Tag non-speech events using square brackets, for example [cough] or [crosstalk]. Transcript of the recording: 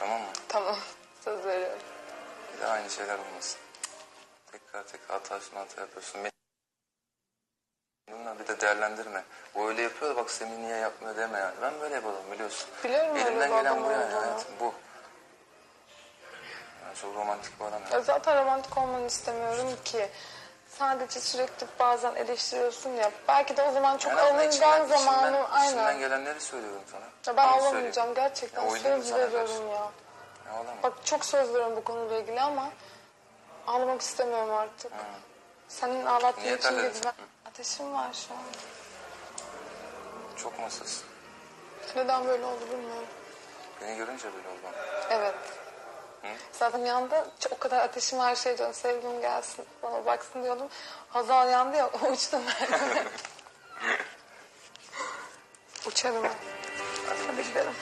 Tamam mı? Tamam. Söz veriyorum. Bir daha aynı şeyler olmasın. Tekrar tekrar hata üstüne hata yapıyorsun. Bunlar bir de değerlendirme. O öyle yapıyor da bak Semih niye yapmıyor deme yani. Ben böyle yapalım biliyorsun. Biliyorum öyle Elimden gelen bu yani hayatım bu. Yani çok romantik bir adam Ya yani. zaten romantik olmanı istemiyorum ki. Sadece sürekli bazen eleştiriyorsun ya. Belki de o zaman çok Yani alıngan içinden- zamanım. içinden- içinden Aynen. gelenleri söylüyorum sana. Ya ben Onu ağlamayacağım gerçekten. Ya söz veriyorum ya. Ya. Bak çok söz veriyorum bu konuyla ilgili ama ağlamak istemiyorum artık. Senin ağlattığın Niye için gibi ben... Ateşim var şu an. Çok masasın. Neden böyle oldu bilmiyorum. Beni görünce böyle oldu. Evet. Zaten yanında çok- o kadar ateşim var şey diyorum. Sevgilim gelsin bana baksın diyordum. Hazal yandı ya o [laughs] uçtu merdiven. [laughs] Uçarım. Hadi gidelim.